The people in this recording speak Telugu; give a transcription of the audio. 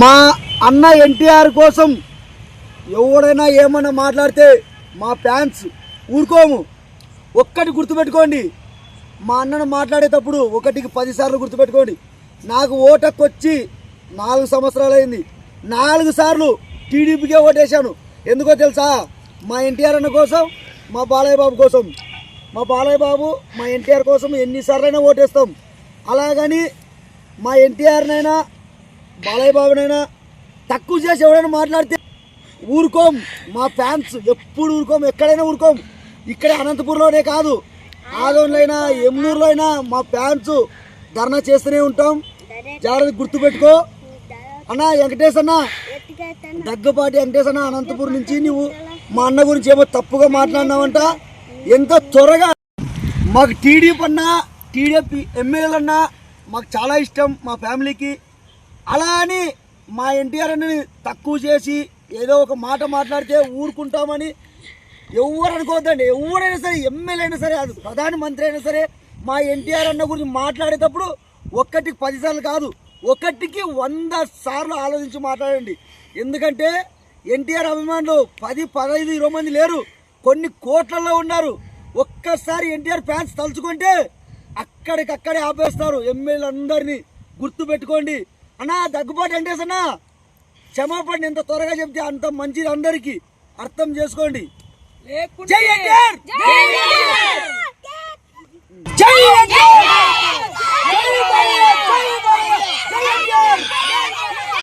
మా అన్న ఎన్టీఆర్ కోసం ఎవడైనా ఏమన్నా మాట్లాడితే మా ఫ్యాన్స్ ఊరుకోము. ఒక్కటి గుర్తుపెట్టుకోండి. మా అన్నను మాట్లాడేటప్పుడు ఒకటికి పదిసార్లు గుర్తుపెట్టుకోండి. నాకు ఓటకు వచ్చి నాలుగు సంవత్సరాలు అయింది నాలుగు సార్లు టీడీపీకే ఓటేశాను. ఎందుకో తెలుసా? మా ఎన్టీఆర్ అన్న కోసం మా బాలయ్య బాబు కోసం. మా బాలయ్య బాబు మా ఎన్టీఆర్ కోసం ఎన్నిసార్లైనా ఓటేస్తాం. అలాగని మా ఎన్టీఆర్నైనా బాలయ్య బాబునైనా తక్కువ చేసి ఎవడైనా మాట్లాడితే ఊరుకోం. మా ఫ్యాన్స్ ఎప్పుడు ఊరుకోం ఎక్కడైనా ఊరుకోం. ఇక్కడే అనంతపూర్లోనే కాదు ఆదోన్లో అయినా ఎమ్నూరులో అయినా మా ఫ్యాన్స్ ధర్నా చేస్తూనే ఉంటాం. జాగ్రత్త గుర్తుపెట్టుకో. అన్న వెంకటేష్ అన్న దగ్గపాటి వెంకటేష్ అన్న అనంతపురం నుంచి నువ్వు మా అన్న గురించి ఏమో తప్పుగా మాట్లాడినావంట. ఎంత త్వరగా మాకు టీడీపీ అన్నా టీడీపీ ఎమ్మెల్యేలన్నా మాకు చాలా ఇష్టం మా ఫ్యామిలీకి. అలా అని మా ఎన్టీఆర్ అని తక్కువ చేసి ఏదో ఒక మాట మాట్లాడితే ఊరుకుంటామని ఎవరు అనుకోవద్దండి. ఎవరైనా సరే ఎమ్మెల్యే అయినా సరే అది ప్రధానమంత్రి అయినా సరే మా ఎన్టీఆర్ అన్న గురించి మాట్లాడేటప్పుడు ఒక్కటికి పదిసార్లు కాదు ఒకటికి వంద సార్లు ఆలోచించి మాట్లాడండి. ఎందుకంటే ఎన్టీఆర్ అభిమానులు పది పదహైదు ఇరవై మంది లేరు. కొన్ని కోట్లలో ఉన్నారు. ఒక్కసారి ఎన్టీఆర్ ఫ్యాన్స్ తలుచుకుంటే అక్కడికక్కడే ఆపేస్తారు ఎమ్మెల్యేలు అందరినీ గుర్తు పెట్టుకోండి అన్నా దగ్గుబాటు వెంకటేష్ అన్నా క్షమాపణ ఎంత త్వరగా చెప్తే అంత మంచిది అందరికీ. అర్థం చేసుకోండి. జై ఎన్టీఆర్! జై ఎన్టీఆర్!